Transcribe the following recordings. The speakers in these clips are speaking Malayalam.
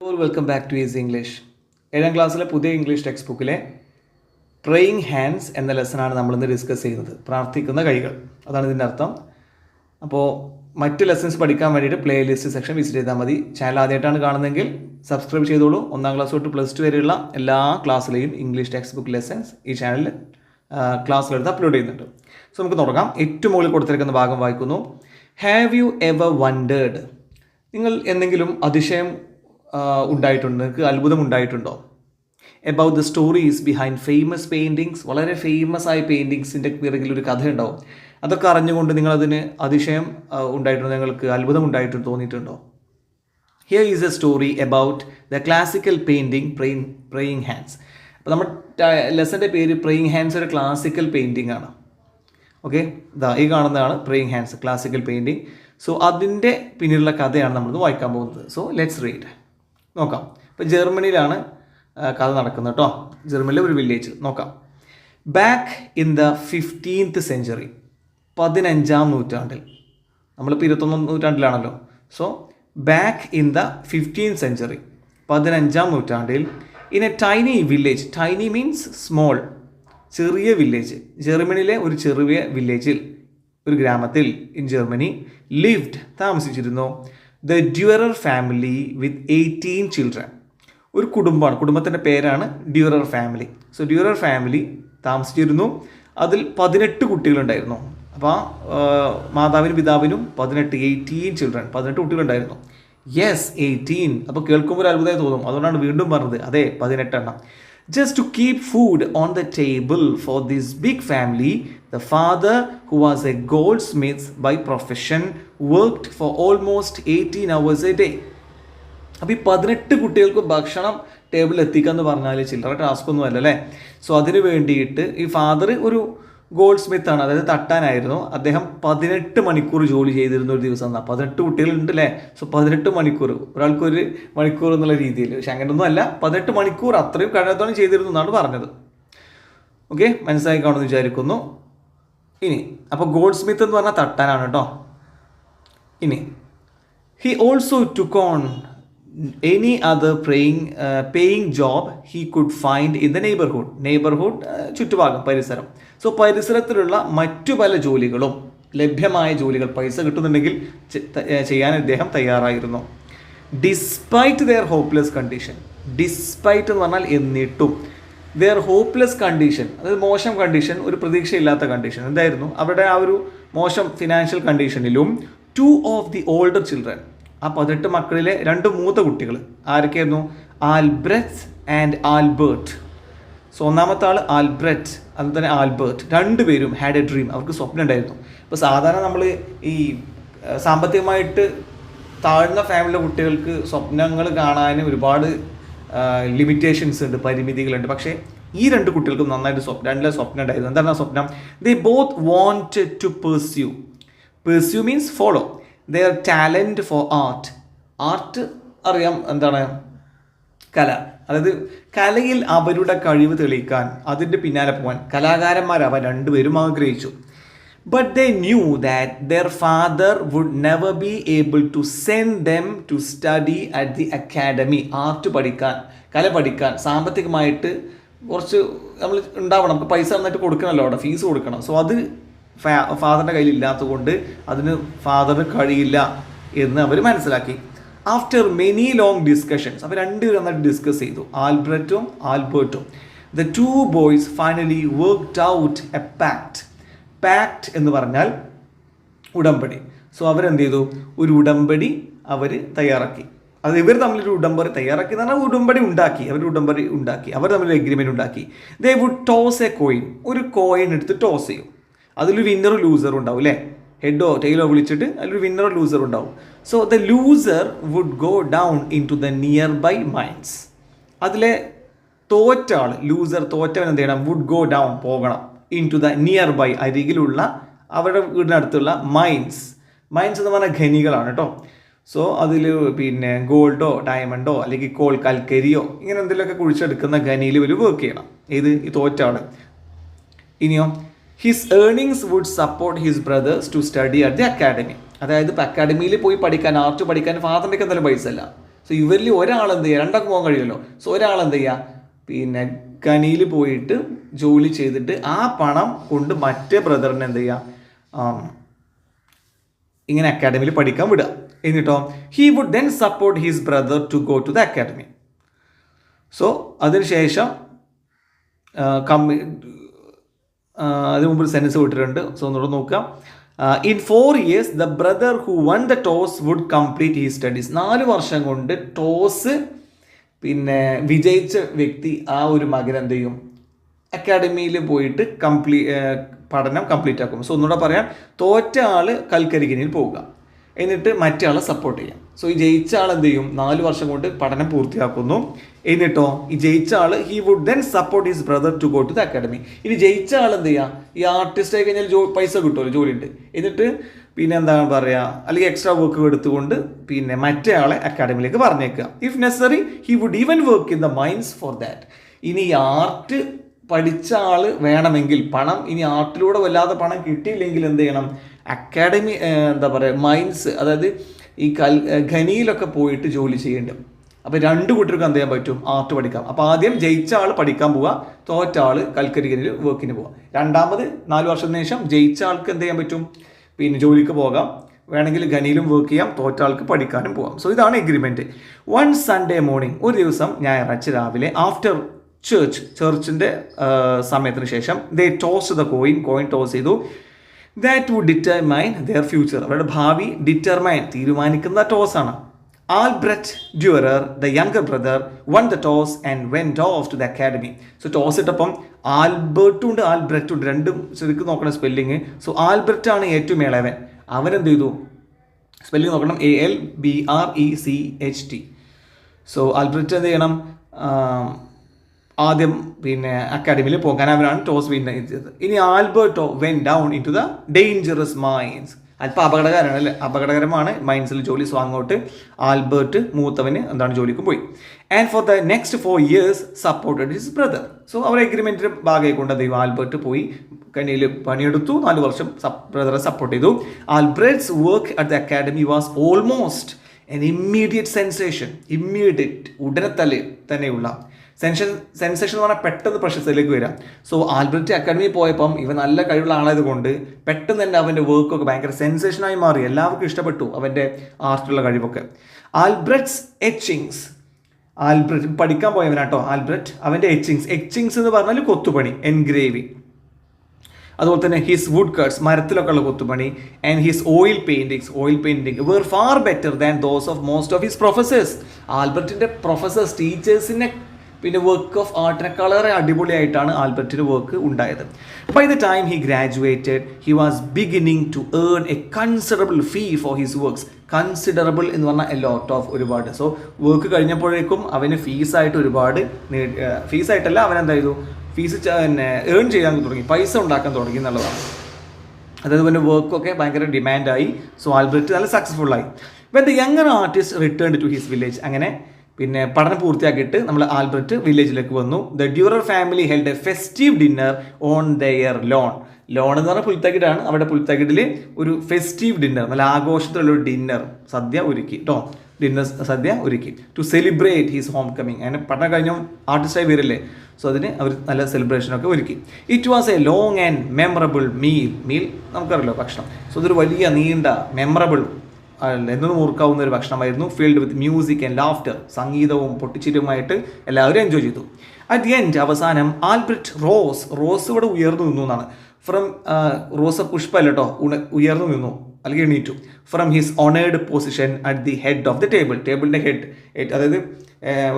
Welcome back to easy English ഏഴാം ക്ലാസ്സിലെ പുതിയ ഇംഗ്ലീഷ് ടെക്സ്റ്റ് ബുക്കിലെ പ്രേയിങ് ഹാൻഡ്സ് എന്ന ലെസണാണ് നമ്മളിന്ന് ഡിസ്കസ് ചെയ്യുന്നത്. പ്രാർത്ഥിക്കുന്ന കൈകൾ. അതാണ് ഇതിന്റെ അർത്ഥം. അപ്പോൾ മറ്റ് ലെസൺസ് പഠിക്കാൻ വേണ്ടിയിട്ട് പ്ലേ ലിസ്റ്റ് സെക്ഷൻ വിസിറ്റ് ചെയ്താൽ മതി. ചാനൽ ആദ്യമായിട്ടാണ് കാണുന്നതെങ്കിൽ സബ്സ്ക്രൈബ് ചെയ്തോളൂ. ഒന്നാം ക്ലാസ് തൊട്ട് പ്ലസ് ടു വരെയുള്ള എല്ലാ ക്ലാസ്സിലെയും ഇംഗ്ലീഷ് ടെക്സ്റ്റ് ബുക്ക് ലെസൺസ് ഈ ചാനലിൽ ക്ലാസ്സിലെടുത്ത് അപ്ലോഡ് ചെയ്യുന്നുണ്ട്. സോ നമുക്ക് തുടങ്ങാം. ഏറ്റവും മുകളിൽ കൊടുത്തിരിക്കുന്ന ഭാഗം വായിക്കുന്നു. ഹാവ് യു എവർ വണ്ടേഡ് നിങ്ങൾ എന്തെങ്കിലും അതിശയം ഉണ്ടായിട്ടുണ്ടോ. നിങ്ങൾക്ക് അത്ഭുതം ഉണ്ടായിട്ടുണ്ടോ? About the stories behind famous paintings വളരെ ഫേമസ് ആയ പെയിന്റിങ്സിന്റെ പിറകിൽ ഒരു കഥ ഉണ്ടാവും അതൊക്കെ അറിഞ്ഞുകൊണ്ട് നിങ്ങളതിന് അതിശയം ഉണ്ടായിട്ടുണ്ടോ. നിങ്ങൾക്ക് അത്ഭുതം ഉണ്ടായിട്ട് തോന്നിയിട്ടുണ്ടോ? Here is a story about the classical painting praying praying hands അപ്പോൾ നമ്മുടെ ലെസന്റെ പേര് പ്രേയിങ് ഹാൻഡ്സ് ഒരു ക്ലാസിക്കൽ പെയിന്റിംഗ് ആണ്. ഓക്കെ ഇതാ ഈ കാണുന്നതാണ് praying hands classical painting so അതിന്റെ പിന്നിലുള്ള കഥയാണ് നമ്മളിത് വായിക്കാൻ പോകുന്നത്. സോ ലെറ്റ്സ് റീഡ് നോക്കാം. ഇപ്പോൾ ജർമ്മനിയിലാണ് കഥ നടക്കുന്നത് കേട്ടോ ജർമ്മനിയിലെ ഒരു വില്ലേജ് നോക്കാം. Back in the fifteenth century പതിനഞ്ചാം നൂറ്റാണ്ടിൽ. നമ്മളിപ്പോൾ ഇരുപത്തൊന്നാം നൂറ്റാണ്ടിലാണല്ലോ. So back in the fifteen century പതിനഞ്ചാം നൂറ്റാണ്ടിൽ in a tiny village tiny means small ചെറിയ വില്ലേജ് ജർമ്മനിയിലെ ഒരു ചെറിയ വില്ലേജിൽ ഒരു ഗ്രാമത്തിൽ ഇൻ ജർമ്മനി ലിവ്ഡ് താമസിച്ചിരുന്നു. The Durer family with eighteen children ഒരു കുടുംബമാണ്. കുടുംബത്തിന്റെ പേരാണ് Durer family so Durer family താമസിച്ചിരുന്നു. അതിൽ പതിനെട്ട് കുട്ടികളുണ്ടായിരുന്നു. അപ്പോൾ മാതാവിനും പിതാവിനും പതിനെട്ട് എയ്റ്റീൻ ചിൽഡ്രൻ പതിനെട്ട് കുട്ടികളുണ്ടായിരുന്നു. യെസ് എയ്റ്റീൻ അപ്പോൾ കേൾക്കുമ്പോൾ ഒരു അത്ഭുതമായി തോന്നും. അതുകൊണ്ടാണ് വീണ്ടും പറഞ്ഞത്. അതെ പതിനെട്ടെണ്ണം. Just to keep food on the table for this big family the father who was a goldsmith by profession worked for almost eighteen hours a day അപ്പോൾ ഈ പതിനെട്ട് കുട്ടികൾക്ക് ഭക്ഷണം ടേബിളിൽ എത്തിക്കുക എന്ന് പറഞ്ഞാൽ ചില്ലറ ടാസ്ക് ഒന്നും അല്ലല്ലേ സോ അതിന് വേണ്ടിയിട്ട് ഈ ഫാദർ ഒരു ഗോൾഡ് സ്മിത്ത് ആണ്. അതായത് തട്ടാനായിരുന്നു. അദ്ദേഹം പതിനെട്ട് മണിക്കൂർ ജോലി ചെയ്തിരുന്ന ഒരു ദിവസം എന്നാൽ പതിനെട്ട് കുട്ടികളുണ്ട് അല്ലേ? സോ പതിനെട്ട് മണിക്കൂർ. ഒരാൾക്കൊരു മണിക്കൂർ എന്നുള്ള രീതിയിൽ. പക്ഷെ അങ്ങനെയൊന്നും അല്ല. പതിനെട്ട് മണിക്കൂർ അത്രയും കഴിയാത്തോളം ചെയ്തിരുന്നു എന്നാണ് പറഞ്ഞത്. ഓക്കെ മനസ്സിലായി കാണുമെന്ന് വിചാരിക്കുന്നു. ഇനി അപ്പോൾ ഗോൾഡ് സ്മിത്ത് എന്ന് പറഞ്ഞാൽ തട്ടാനാണ് കേട്ടോ. ഇനി he also took on any other praying paying job he could find in the neighbourhood neighbourhood ചുറ്റുഭാഗം പരിസരം. സോ പരിസരത്തിലുള്ള മറ്റു പല ജോലികളും ലഭ്യമായ ജോലികൾ പൈസ കിട്ടുന്നുണ്ടെങ്കിൽ ചെയ്യാൻ ഇദ്ദേഹം തയ്യാറായിരുന്നു. Despite their hopeless condition despite എന്ന് പറഞ്ഞാൽ എന്നിട്ടും ദെയർ ഹോപ്പ്ലെസ് കണ്ടീഷൻ അതായത് മോശം കണ്ടീഷൻ ഒരു പ്രതീക്ഷയില്ലാത്ത കണ്ടീഷൻ എന്തായിരുന്നു? അവരുടെ ആ ഒരു മോശം financial കണ്ടീഷനിലും two of the older children ആ പതിനെട്ട് മക്കളിലെ രണ്ട് മൂത്ത കുട്ടികൾ ആരൊക്കെയായിരുന്നു? Albrecht and Albert. സോ ഒന്നാമത്തെ ആൾ ആൽബ്രറ്റ് അതുപോലെ തന്നെ ആൽബർട്ട്. രണ്ടുപേരും ഹാഡ് എ ഡ്രീം അവർക്ക് സ്വപ്നം ഉണ്ടായിരുന്നു. ഇപ്പോൾ സാധാരണ നമ്മൾ ഈ സാമ്പത്തികമായിട്ട് താഴ്ന്ന ഫാമിലിയിലെ കുട്ടികൾക്ക് സ്വപ്നങ്ങൾ കാണാൻ ഒരുപാട് ലിമിറ്റേഷൻസ് ഉണ്ട് പരിമിതികളുണ്ട്. പക്ഷേ ഈ രണ്ട് കുട്ടികൾക്കും നന്നായിട്ട് സ്വപ്നം രണ്ടിലെ സ്വപ്നം ഉണ്ടായിരുന്നു. എന്താണ് സ്വപ്നം? They both want to pursue pursue means follow their talent for art art അറിയാം എന്താണ്? കല. അതായത് കലയിൽ അവരുടെ കഴിവ് തെളിയിക്കാൻ അതിന്റെ പിന്നാലെ പോകാൻ കലാകാരന്മാരാവാൻ രണ്ടുപേരും ആഗ്രഹിച്ചു. But they knew that their father would never be able to send them to study at the academy art പഠിക്കാൻ കല പഠിക്കാൻ. സാമ്പത്തികമായിട്ട് കുറച്ച് നമ്മൾ ഉണ്ടാവണം. നമുക്ക് പൈസ നന്നായിട്ട് കൊടുക്കണമല്ലോ അവിടെ ഫീസ് കൊടുക്കണം. സോ അത് ഫാദറിന്റെ കയ്യിൽ ഇല്ലാത്തതുകൊണ്ട് അതിന് ഫാദറിന് കഴിയില്ല എന്ന് അവർ മനസ്സിലാക്കി. ആഫ്റ്റർ മെനി ലോങ് ഡിസ്കഷൻസ് അവർ രണ്ടുപേരും നന്നായിട്ട് ഡിസ്കസ് ചെയ്തു. ആൽബ്രറ്റും ആൽബർട്ടും. The two boys finally worked out a pact pact എന്ന് പറഞ്ഞാൽ ഉടമ്പടി. സോ അവരെന്ത് ചെയ്തു? ഒരു ഉടമ്പടി അവർ തയ്യാറാക്കി. അത് ഇവർ തമ്മിലൊരു ഉടമ്പടി തയ്യാറാക്കി എന്ന് പറഞ്ഞാൽ ഉടമ്പടി ഉണ്ടാക്കി. അവർ ഉടമ്പടി ഉണ്ടാക്കി. അവർ തമ്മിൽ എഗ്രിമെന്റ് ഉണ്ടാക്കി. They would toss a coin ഒരു കോയിൻ എടുത്ത് ടോസ് ചെയ്യും. അതിലൊരു വിന്നറും ലൂസറും ഉണ്ടാവും അല്ലേ ഹെഡോ ടെയിലോ വിളിച്ചിട്ട് അതിലൊരു വിന്നറോ ലൂസറും ഉണ്ടാവും. So the loser would go down into the nearby mines അതിലെ തോറ്റ ആൾ ലൂസർ തോറ്റവൻ എന്ത് ചെയ്യണം? വുഡ് ഗോ ഡൗൺ പോകണം. Into the nearby അരികിലുള്ള അവരുടെ വീടിനടുത്തുള്ള മൈൻസ് മൈൻസ് എന്ന് പറഞ്ഞാൽ ഖനികളാണ് കേട്ടോ സോ അതിൽ പിന്നെ ഗോൾഡോ ഡയമണ്ടോ അല്ലെങ്കിൽ കോൾ കൽക്കരിയോ ഇങ്ങനെ എന്തെങ്കിലുമൊക്കെ കുഴിച്ചെടുക്കുന്ന ഖനിയിൽ ഇവർ വർക്ക് ചെയ്യണം. ഇത് ഈ തോറ്റാണ് ഇനിയോ? His earnings would support his brothers to study at the academy അതായത് ഇപ്പം അക്കാഡമിയിൽ പോയി പഠിക്കാൻ ആർട്ട് പഠിക്കാൻ ഫാദറിന്റെ എന്തായാലും പൈസ അല്ല. സോ ഇവരിൽ ഒരാൾ എന്ത് ചെയ്യുക രണ്ടൊക്കെ പോകാൻ കഴിയുമല്ലോ. സോ ഒരാൾ എന്ത് ചെയ്യുക പിന്നെ ഖനിയിൽ പോയിട്ട് ജോലി ചെയ്തിട്ട് ആ പണം കൊണ്ട് മറ്റേ ബ്രദറിനെ എന്ത് ചെയ്യുക ഇങ്ങനെ അക്കാഡമിയിൽ പഠിക്കാൻ വിടുക. എന്നിട്ടോ? He would then support his brother to go to the academy so അതിനുശേഷം കമ്മി അതിന് മുമ്പ് സെന്റൻസ് വിട്ടിട്ടുണ്ട്. സോ ഒന്നുകൂടെ നോക്കാം. In four years the brother who won the toss would complete his studies നാല് വർഷം കൊണ്ട് ടോസ് പിന്നെ വിജയിച്ച വ്യക്തി ആ ഒരു മകൻ എന്ത് ചെയ്യും? അക്കാഡമിയിൽ പോയിട്ട് കംപ്ലീ പഠനം കംപ്ലീറ്റ് ആക്കും. സോ ഒന്നുകൂടെ പറയാം. തോറ്റ ആൾ കൽക്കരിക്കനിൽ പോവുക. എന്നിട്ട് മറ്റേ സപ്പോർട്ട് ചെയ്യാം. സോ ഈ ജയിച്ച ആൾ എന്ത് ചെയ്യും? നാല് വർഷം കൊണ്ട് പഠനം പൂർത്തിയാക്കുന്നു. എന്നിട്ടോ? ഈ ജയിച്ച ആൾ he would then support his brother to go to the academy ഇനി ജയിച്ച ആൾ എന്ത് ചെയ്യുക ഈ ആർട്ടിസ്റ്റ് ആയി കഴിഞ്ഞാൽ ജോ പൈസ കിട്ടുമല്ലോ ജോലി ഉണ്ട് എന്നിട്ട് പിന്നെ എന്താണ് പറയുക അല്ലെങ്കിൽ എക്സ്ട്രാ വർക്ക് എടുത്തുകൊണ്ട് പിന്നെ മറ്റേ ആളെ അക്കാഡമിയിലേക്ക് പറഞ്ഞേക്കുക. If necessary he would even work in the mines for that ഇനി ആർട്ട് പഠിച്ച ആൾ വേണമെങ്കിൽ പണം ഇനി ആർട്ടിലൂടെ വല്ലാതെ പണം കിട്ടിയില്ലെങ്കിൽ എന്ത് ചെയ്യണം? അക്കാഡമി എന്താ പറയുക മൈൻസ് അതായത് ഈ കൽ ഖനിയിലൊക്കെ പോയിട്ട് ജോലി ചെയ്യേണ്ടത് അപ്പോൾ രണ്ട് കൂട്ടർക്കും എന്ത് ചെയ്യാൻ പറ്റും? ആർട്ട് പഠിക്കാം. അപ്പോൾ ആദ്യം ജയിച്ച ആൾ പഠിക്കാൻ പോവുക തോറ്റ ആൾ കൽക്കരിക്കനിൽ വർക്കിന് പോവുക രണ്ടാമത് നാല് വർഷത്തിന് ശേഷം ജയിച്ച ആൾക്ക് എന്ത് ചെയ്യാൻ പറ്റും? പിന്നെ ജോലിക്ക് പോകാം. വേണമെങ്കിൽ ഖനിയിലും വർക്ക് ചെയ്യാം. തോറ്റ ആൾക്ക് പഠിക്കാനും പോകാം സോ ഇതാണ് എഗ്രിമെന്റ് വൺ സൺഡേ മോർണിംഗ് ഒരു ദിവസം ഞായറാഴ്ച രാവിലെ ആഫ്റ്റർ ചേർച്ച് ചേർച്ചിന്റെ സമയത്തിന് ശേഷം they toss the coin coin toss ചെയ്തു. That would determine their future അവരുടെ ഭാവി ഡിറ്റർമൈൻ തീരുമാനിക്കുന്ന ടോസ് ആണ്. Albrecht Durer the younger brother won the toss and went off to the academy so toss ഇട്ടപ്പം ആൽബർട്ടും ഉണ്ട് ആൽബ്രറ്റും ഉണ്ട്. രണ്ടും ശരിക്കും നോക്കണം സ്പെല്ലിങ് സോ ആൽബ്രറ്റ് ആണ് ഏറ്റവും ഇളവൻ അവൻ എന്ത് ചെയ്തു? സ്പെല്ലിംഗ് നോക്കണം. A L B R E C H T so Albrecht എന്ത് ചെയ്യണം? ആദ്യം പിന്നെ അക്കാഡമിയിൽ പോകാൻ അവരാണ് ടോസ് വിൻ ചെയ്തത്. ഇനി Alberto went down into the dangerous mines അല്പം അപകടകരമാണ് അല്ലേ അപകടകരമാണ്. മൈൻസിൽ ജോലി സ്വാങ്ങോട്ട് ആൽബർട്ട് മൂത്തവന് എന്താണ് ജോലിക്ക് പോയി. And for the next four years supported his brother so അവർ എഗ്രിമെന്റിന്റെ ഭാഗമായി കൊണ്ട് ദൈവം ആൽബർട്ട് പോയി. കനിയിൽ പണിയെടുത്തു. നാല് വർഷം ബ്രദറെ സപ്പോർട്ട് ചെയ്തു. Albrecht's work at the academy was almost an immediate sensation immediate ഉടനെ തന്നെയുള്ള സെൻഷൻ സെൻസേഷൻ എന്ന് പറഞ്ഞാൽ പെട്ടെന്ന് പ്രശസ്തയിലേക്ക് വരാം. സോ ആൽബർട്ട് അക്കാഡമി പോയപ്പം ഇവ നല്ല കഴിവുള്ള ആളായത് കൊണ്ട് പെട്ടെന്ന് തന്നെ അവന്റെ വർക്കൊക്കെ ഭയങ്കര സെൻസേഷനായി മാറി. എല്ലാവർക്കും ഇഷ്ടപ്പെട്ടു അവന്റെ ആർട്ടിലുള്ള കഴിവൊക്കെ. ആൽബ്രറ്റ്സ് എച്ചിങ്സ് ആൽബ്രറ്റ് പഠിക്കാൻ പോയവനാട്ടോ ആൽബ്രറ്റ് അവന്റെ എച്ചിങ്സ് എച്ചിങ്സ് എന്ന് പറഞ്ഞാൽ കൊത്തുപണി എൻഗ്രേവിങ് അതുപോലെ തന്നെ ഹിസ് വുഡ് കട്ട്സ് മരത്തിലൊക്കെ ഉള്ള കൊത്തുപണി and his oil paintings oil painting were far better than those of most of his professors ആൽബർട്ടിന്റെ professors ടീച്ചേഴ്സിനെ പിന്നെ വർക്ക് ഓഫ് ആർട്ടിനെ കളറെ അടിപൊളിയായിട്ടാണ് ആൽബർട്ടിന്റെ വർക്ക് ഉണ്ടായത്. By the time he graduated he was beginning to earn a considerable fee for his works considerable എന്ന് പറഞ്ഞാൽ എ ലോട്ട് ഓഫ് ഒരുപാട്. സോ വർക്ക് കഴിഞ്ഞപ്പോഴേക്കും അവന് ഫീസായിട്ട് ഒരുപാട് ഫീസായിട്ടല്ല അവൻ എന്താ ചെയ്തു? ഫീസ് പിന്നെ ഏൺ ചെയ്യാൻ തുടങ്ങി. പൈസ ഉണ്ടാക്കാൻ തുടങ്ങി എന്നുള്ളതാണ്. അതായത് പിന്നെ വർക്കൊക്കെ ഭയങ്കര ഡിമാൻഡായി സോ ആൽബർട്ട് നല്ല സക്സസ്ഫുൾ ആയി. When the younger artist return to his village അങ്ങനെ പിന്നെ പഠനം പൂർത്തിയാക്കിയിട്ട് നമ്മൾ ആൽബർട്ട് വില്ലേജിലേക്ക് വന്നു. The Durer family held a festive dinner on their lawn lawn എന്ന് പറഞ്ഞാൽ പുൽത്തകിടാണ്. അവിടെ പുൽത്തകിടിൽ ഒരു ഫെസ്റ്റീവ് ഡിന്നർ നല്ല ആഘോഷത്തിലുള്ള ഒരു ഡിന്നർ സദ്യ ഒരുക്കി. കേട്ടോ ഡിന്നർ സദ്യ ഒരുക്കി. To celebrate his homecoming അങ്ങനെ പഠനം കഴിഞ്ഞ ആർട്ടിസ്റ്റായി വരില്ലേ സോ അതിന് അവർ നല്ല സെലിബ്രേഷനൊക്കെ ഒരുക്കി. It was a long and memorable meal meal നമുക്കറിയാലോ ഭക്ഷണം. സോ ഇതൊരു വലിയ നീണ്ട മെമ്മറബിൾ എന്നും ഓർക്കാവുന്ന ഒരു ഭക്ഷണമായിരുന്നു filled with music and laughter സംഗീതവും പൊട്ടിച്ചിരുമായിട്ട് എല്ലാവരും എൻജോയ് ചെയ്തു. അറ്റ് ദി എൻഡ് അവസാനം ആൽബ്രറ്റ് റോസ് റോസ് ഇവിടെ ഉയർന്നു നിന്നു എന്നാണ്. ഫ്രം റോസ് പുഷ്പല്ല കേട്ടോ ഉയർന്നു നിന്നു അല്ലെങ്കിൽ എണീറ്റു. From his honoured position at the head of the table ടേബിളിന്റെ ഹെഡ് അതായത്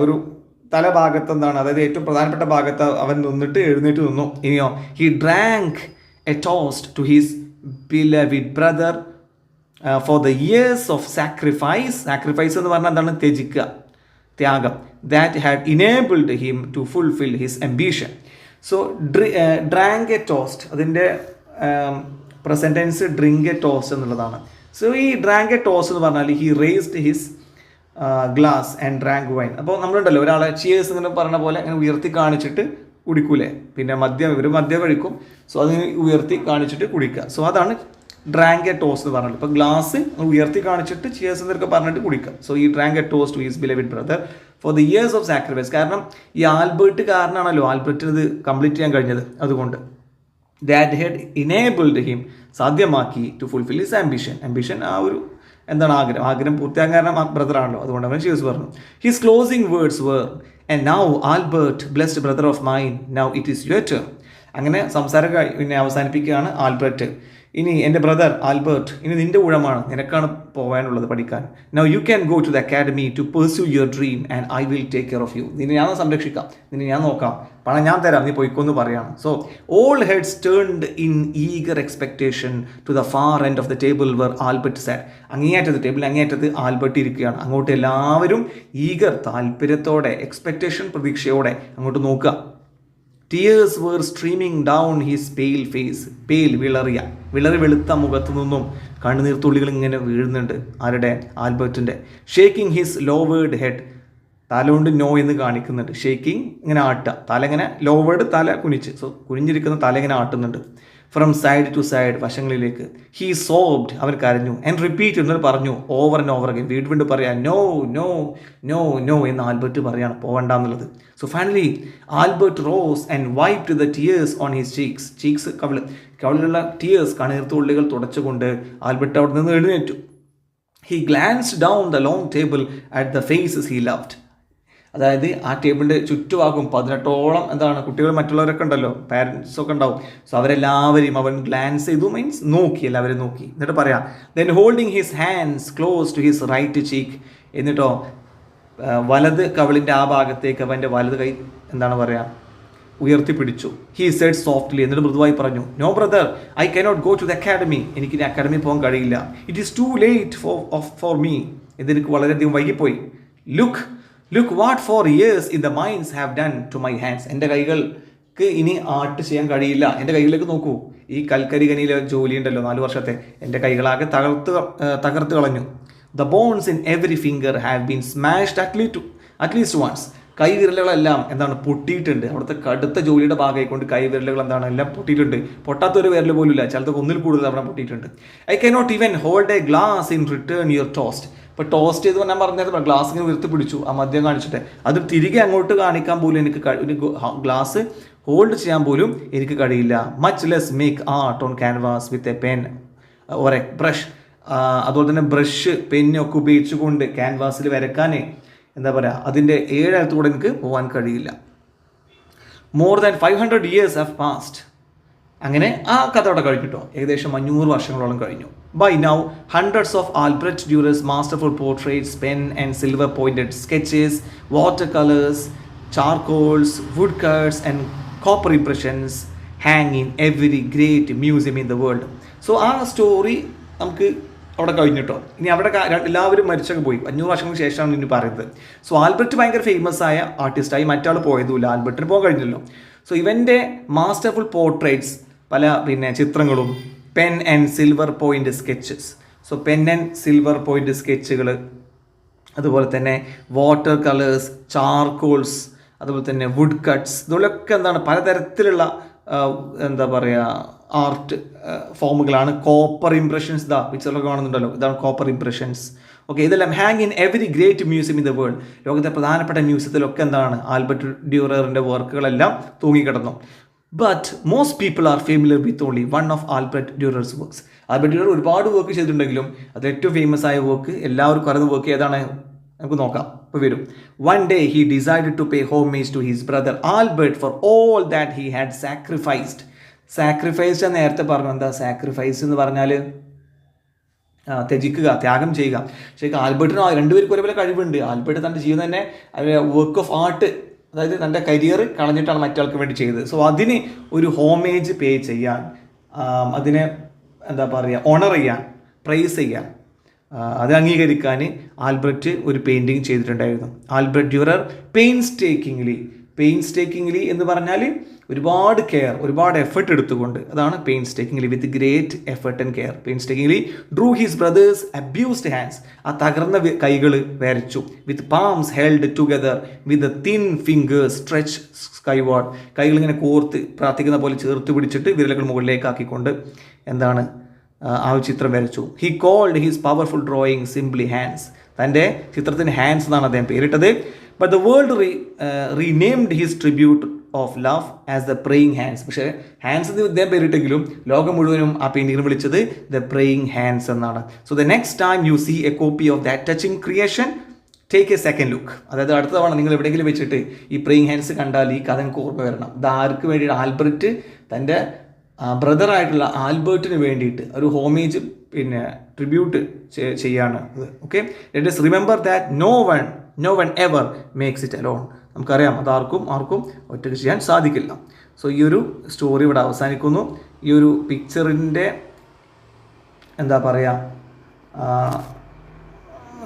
ഒരു തലഭാഗത്ത് എന്താണ് അതായത് ഏറ്റവും പ്രധാനപ്പെട്ട ഭാഗത്ത് അവൻ നിന്നിട്ട് എഴുന്നേറ്റ് നിന്നു. ഇനിയോ he drank a toast to his beloved brother for the years of sacrifice sacrifice എന്ന് പറഞ്ഞാൽ എന്താണ്? ത്യജിക്കുക ത്യാഗം. That had enabled him to fulfil his ambition so ഡ്രി drank a toast അതിന്റെ present tense drink a toast എന്നുള്ളതാണ്. സോ ഈ ഡ്രാങ്ക് എ ടോസ്റ്റ് എന്ന് പറഞ്ഞാൽ he raised his glass and drank wine അപ്പോൾ നമ്മളുണ്ടല്ലോ ഒരാളെ ചിയേഴ്സ് എന്ന് പറഞ്ഞ പോലെ അങ്ങനെ ഉയർത്തി കാണിച്ചിട്ട് കുടിക്കൂലേ? പിന്നെ മദ്യം ഇവർ മദ്യം കഴിക്കും. സോ അതിന് ഉയർത്തി കാണിച്ചിട്ട് കുടിക്കുക. സോ അതാണ് ഡ്രാങ്ക് എ ടോസ്റ്റ് എന്ന് പറഞ്ഞിട്ട്. ഇപ്പോൾ ഗ്ലാസ് ഉയർത്തി കാണിച്ചിട്ട് ചിയേഴ്സ് എന്നൊക്കെ പറഞ്ഞിട്ട് കുടിക്കാം. സോ ഈ drank a toast to his beloved brother for the years of sacrifice കാരണം ഈ ആൽബർട്ട് കാരണമാണല്ലോ ആൽബർട്ടിന് ഇത് കംപ്ലീറ്റ് ചെയ്യാൻ കഴിഞ്ഞത് അതുകൊണ്ട്. That had enabled him സാധ്യമാക്കി to fulfil his ambition ambition ആ ഒരു എന്താണ് ആഗ്രഹം? ആഗ്രഹം പൂർത്തിയാകാൻ കാരണം ബ്രദർ ആണല്ലോ. അതുകൊണ്ട് അവൻ ചിയേഴ്സ് പറഞ്ഞു. His closing words were and now Albert blessed brother of mine now it is your turn അങ്ങനെ സംസാരം പിന്നെ അവസാനിപ്പിക്കുകയാണ് ആൽബർട്ട് ഇനി എന്റെ ബ്രദർ ആൽബർട്ട് ഇനി നിന്റെ ഊഴമാണ് നിനക്കാണ് പോകാനുള്ളത് പഠിക്കാൻ. Now you can go to the academy to pursue your dream and I will take care of you നിന്നെ ഞാൻ സംരക്ഷിക്കാം നിന്നെ ഞാൻ നോക്കാം. പണം ഞാൻ തരാം നീ പോയിക്കൊന്ന് പറയാണ്. So all heads turned in eager expectation to the far end of the table where Albert sat അങ്ങേയറ്റത്ത് table അങ്ങേയറ്റത്ത് ആൽബർട്ട് ഇരിക്കുകയാണ്. അങ്ങോട്ട് എല്ലാവരും ഈഗർ താല്പര്യത്തോടെ എക്സ്പെക്ടേഷൻ പ്രതീക്ഷയോടെ അങ്ങോട്ട് നോക്കുക. Tears were streaming down his pale face pale വിളറിയ വിളറി വെളുത്ത മുഖത്തു നിന്നും കണ്ണുനീർ തുള്ളികൾ ഇങ്ങനെ വീഴുന്നുണ്ട്. ആരുടെ? ആൽബർട്ടിന്റെ ഷേക്കിംഗ് ഹിസ് ലോവേഡ് ഹെഡ് തല കൊണ്ട് നോ എന്ന് കാണിക്കുന്നുണ്ട്. ഷേക്കിംഗ് ഇങ്ങനെ ആട്ടുക. തല ഇങ്ങനെ ലോവേഡ് തല കുനിച്ച്. സോ കുനിഞ്ഞിരിക്കുന്ന തല ഇങ്ങനെ ആട്ടുന്നുണ്ട്. ഫ്രം സൈഡ് ടു സൈഡ് വശങ്ങളിലേക്ക്. ഹീ സോബ്ഡ് അവൻ കരഞ്ഞു. ആൻഡ് റിപ്പീറ്റ് എന്നിട്ട് പറഞ്ഞു ഓവർ ആൻഡ് ഓവർ അഗൈൻ വീണ്ടും വീണ്ടും പറയാം നോ നോ നോ നോ എന്ന് ആൽബർട്ട് പറയാണ്. പോകണ്ട എന്നുള്ളത് so finally Albert rose and wipe to the tears on his cheeks cheeks കവിൾ കവിളിലുള്ള ടിയേഴ്സ് കണീർത്തുള്ളികൾ തുടച്ചുകൊണ്ട് ആൽബർട്ട് അവിടെ നിന്ന് എഴുന്നേറ്റു. He glance down the long table at the faces he loved അതായത് ആ ടേബിളിന്റെ ചുറ്റുവാക്കും പതിനെട്ടോളം എന്താണ് കുട്ടികൾ മറ്റുള്ളവരൊക്കെ ഉണ്ടല്ലോ പാരൻസ് ഒക്കെ ഉണ്ടാവും. സോ അവരെല്ലാവരെയും അവൻ ഗ്ലാൻസ് ചെയ്തു മീൻസ് നോക്കി എല്ലാവരും നോക്കി. എന്നിട്ട് പറയാം then holding his hands close to his right cheek എന്നിട്ടോ വലത് കവിളിന്റെ ആ ഭാഗത്തേക്ക് അവന്റെ വലത് കൈ എന്താണ് പറയുക ഉയർത്തിപ്പിടിച്ചു. ഹി സെഡ് സോഫ്റ്റ്ലി എന്നിട്ട് മൃദുവായി പറഞ്ഞു no brother I cannot go to the academy എനിക്ക് ഇനി അക്കാഡമി പോകാൻ കഴിയില്ല. It is too late for of for me ഇതെനിക്ക് വളരെയധികം വൈകിപ്പോയി. Look look what four years in the mines have done to my hands എന്റെ കൈകൾക്ക് ഇനി ആർട്ട് ചെയ്യാൻ കഴിയില്ല. എന്റെ കൈകളിലേക്ക് നോക്കൂ. ഈ കൽക്കരി ഖനിയിലെ ജോലി ഉണ്ടല്ലോ നാല് വർഷത്തെ. എന്റെ കൈകളാകെ തകർത്ത് തകർത്ത് കളഞ്ഞു. The bones in every finger have been smashed at least at least once കൈവിരലുകളെല്ലാം എന്താണ് പൊട്ടിയിട്ടുണ്ട്. അവിടുത്തെ കടുത്ത ജോലിയുടെ ഭാഗമായി കൊണ്ട് കൈവിരലുകൾ എന്താണ് എല്ലാം പൊട്ടിയിട്ടുണ്ട്. പൊട്ടാത്തൊരു വിരൽ പോലും ഇല്ല ചിലതൊക്കെ ഒന്നിൽ കൂടുതൽ അവിടെ പൊട്ടിയിട്ടുണ്ട്. I cannot even hold a glass in return your toast ഇപ്പോൾ ടോസ്റ്റ് ചെയ്ത് ഞാൻ പറഞ്ഞത് ഗ്ലാസ് ഇങ്ങനെ ഉയർത്തി പിടിച്ചു ആ മദ്യം കാണിച്ചിട്ട്. അത് തിരികെ അങ്ങോട്ട് കാണിക്കാൻ പോലും എനിക്ക് ഒരു ഗ്ലാസ് ഹോൾഡ് ചെയ്യാൻ പോലും എനിക്ക് കഴിയില്ല. Much less make art on canvas with a pen or a brush അതുപോലെ തന്നെ ബ്രഷ് പെന്നൊക്കെ ഉപയോഗിച്ചുകൊണ്ട് ക്യാൻവാസിൽ വരക്കാൻ എന്താ പറയുക അതിന്റെ ഏഴായിരത്തൂടെ എനിക്ക് പോകാൻ കഴിയില്ല. More than five hundred years have passed അങ്ങനെ ആ കഥ അവിടെ കഴിഞ്ഞിട്ടോ. ഏകദേശം അഞ്ഞൂറ് വർഷങ്ങളോളം കഴിഞ്ഞു. Hundreds of Albrecht Durer's masterful portraits pen and silver pointed sketches water colours charcoals wood cuts and copper impressions hang in every great museum in the world so ആ സ്റ്റോറി നമുക്ക് അവിടെ കഴിഞ്ഞിട്ടോ. ഇനി അവിടെ എല്ലാവരും മരിച്ചൊക്കെ പോയി. അഞ്ഞൂറ് വർഷങ്ങൾക്ക് ശേഷമാണ് ഇനി പറയുന്നത്. സോ ആൽബർട്ട് ഭയങ്കര ഫേമസ് ആയ ആർട്ടിസ്റ്റായി മറ്റാൾ പോയതുമില്ല. ആൽബർട്ടിന് പോകാൻ കഴിഞ്ഞല്ലോ സോ ഇവന്റെ മാസ്റ്റർഫുൾ പോർട്രേറ്റ്സ് പല പിന്നെ ചിത്രങ്ങളും pen and silver point sketches so pen and silver point സ്കെച്ചുകൾ അതുപോലെ തന്നെ വാട്ടർ കളേഴ്സ് ചാർക്കോൾസ് അതുപോലെ തന്നെ വുഡ് കട്ട്സ് ഇതുപോലൊക്കെ എന്താണ് പലതരത്തിലുള്ള എന്താ പറയുക ആർട്ട് ഫോമുകളാണ്. കോപ്പർ ഇംപ്രഷൻസ് ഇതാ പിക്ചറിലൊക്കെ കാണുന്നുണ്ടല്ലോ. ഇതാണ് കോപ്പർ ഇംപ്രഷൻസ് ഓക്കെ ഇതെല്ലാം hang in every great museum in the world ലോകത്തെ പ്രധാനപ്പെട്ട മ്യൂസിയത്തിലൊക്കെ എന്താണ് ആൽബർട്ട് ഡ്യൂററിന്റെ വർക്കുകളെല്ലാം തൂങ്ങിക്കിടന്നു. But most people are familiar with only one of Albert Durer's works Albert Durer ഒരുപാട് വർക്ക് ചെയ്തിട്ടുണ്ടെങ്കിലും അത് ഏറ്റവും ഫേമസ് ആയ വർക്ക് എല്ലാവർക്കും അറിയുന്ന വർക്ക് ഏതാണ്? നമുക്ക് നോക്കാം. ഇപ്പോൾ വരും. One day he decide to pay homage to his brother Albert for all that he had sacrificed sacrifice നേരത്തെ പറഞ്ഞു. എന്താ സാക്രിഫൈസ് എന്ന് പറഞ്ഞാൽ ത്യജിക്കുക ത്യാഗം ചെയ്യുക. പക്ഷേ ആൽബർട്ടിന് രണ്ടുപേർക്കും ഒരേപോലെ കഴിവുണ്ട്. ആൽബർട്ട് തന്റെ ജീവിതം തന്നെ വർക്ക് ഓഫ് ആർട്ട് അതായത് തന്റെ കരിയർ കളഞ്ഞിട്ടാണ് മറ്റാൾക്ക് വേണ്ടി ചെയ്തത്. സോ അതിന് ഒരു ഹോമേജ് പേ ചെയ്യാൻ അതിനെ എന്താ പറയുക ഓണർ ചെയ്യാൻ പ്രൈസ് ചെയ്യാൻ അത് അംഗീകരിക്കാൻ ആൽബർട്ട് ഒരു പെയിന്റിങ് ചെയ്തിട്ടുണ്ടായിരുന്നു. Albert Durer painstakingly painstakingly എന്ന് പറഞ്ഞാൽ ഒരുപാട് കെയർ ഒരുപാട് എഫർട്ട് എടുത്തുകൊണ്ട് അതാണ് painstakingly with great effort and care painstakingly drew his brother's abused hands ആ തകർന്ന കൈകൾ വരച്ചു. With palms held together with thin fingers stretch skyward കൈകൾ ഇങ്ങനെ കോർത്ത് പ്രാർത്ഥിക്കുന്ന പോലെ ചേർത്ത് പിടിച്ചിട്ട് വിരലുകൾ മുകളിലേക്ക് ആക്കിക്കൊണ്ട് എന്താണ് ആ ചിത്രം വരച്ചു. He called his powerful drawing simply hands തന്റെ ചിത്രത്തിന് ഹാൻഡ്സ് എന്നാണ് അദ്ദേഹം പേരിട്ടത്. But the world re renamed his tribute of love as the praying hands പക്ഷേ ഹാൻഡ്സ് എന്ന് ഇദ്ദേഹം പേരിട്ടെങ്കിലും ലോകം മുഴുവനും ആ പെയിന്റിങ്ങിന് വിളിച്ചത് ദ പ്രേയിങ് ഹാൻഡ്സ് എന്നാണ്. So the next time you see a copy of that touching creation take a second look അതായത് അടുത്ത തവണ നിങ്ങൾ എവിടെയെങ്കിലും വെച്ചിട്ട് ഈ പ്രേയിങ് ഹാൻഡ്സ് കണ്ടാൽ ഈ കഥ നിങ്ങൾക്ക് ഓർമ്മ വരണം. ഇത് ആർക്ക് വേണ്ടിയിട്ട്? ആൽബർട്ട് തന്റെ ബ്രദറായിട്ടുള്ള ആൽബർട്ടിന് വേണ്ടിയിട്ട് ഒരു ഹോമേജ് പിന്നെ ട്രിബ്യൂട്ട് ചെയ്യാണ്. Okay let us remember that no one no one ever makes it alone നമുക്കറിയാം അത് ആർക്കും ആർക്കും ഒറ്റയ്ക്ക് ചെയ്യാൻ സാധിക്കില്ല. സോ ഈ ഒരു സ്റ്റോറി ഇവിടെ അവസാനിക്കുന്നു. ഈ ഒരു പിക്ചറിന്റെ എന്താ പറയുക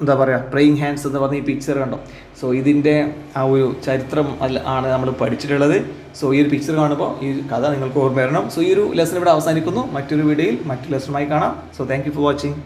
എന്താ പറയുക പ്രേയിങ് ഹാൻഡ്സ് എന്ന് പറഞ്ഞ ഈ പിക്ചർ കണ്ടോ? സോ ഇതിന്റെ ആ ഒരു ചരിത്രം അല്ല ആണ് നമ്മൾ പഠിച്ചിട്ടുള്ളത്. സോ ഈ ഒരു പിക്ചർ കാണുമ്പോൾ ഈ കഥ നിങ്ങൾക്ക് ഓർമ്മ വരണം. സോ ഈ ഒരു ലെസൺ ഇവിടെ അവസാനിക്കുന്നു. മറ്റൊരു വീഡിയോയിൽ മറ്റൊരു ലെസണുമായി കാണാം. So thank for watching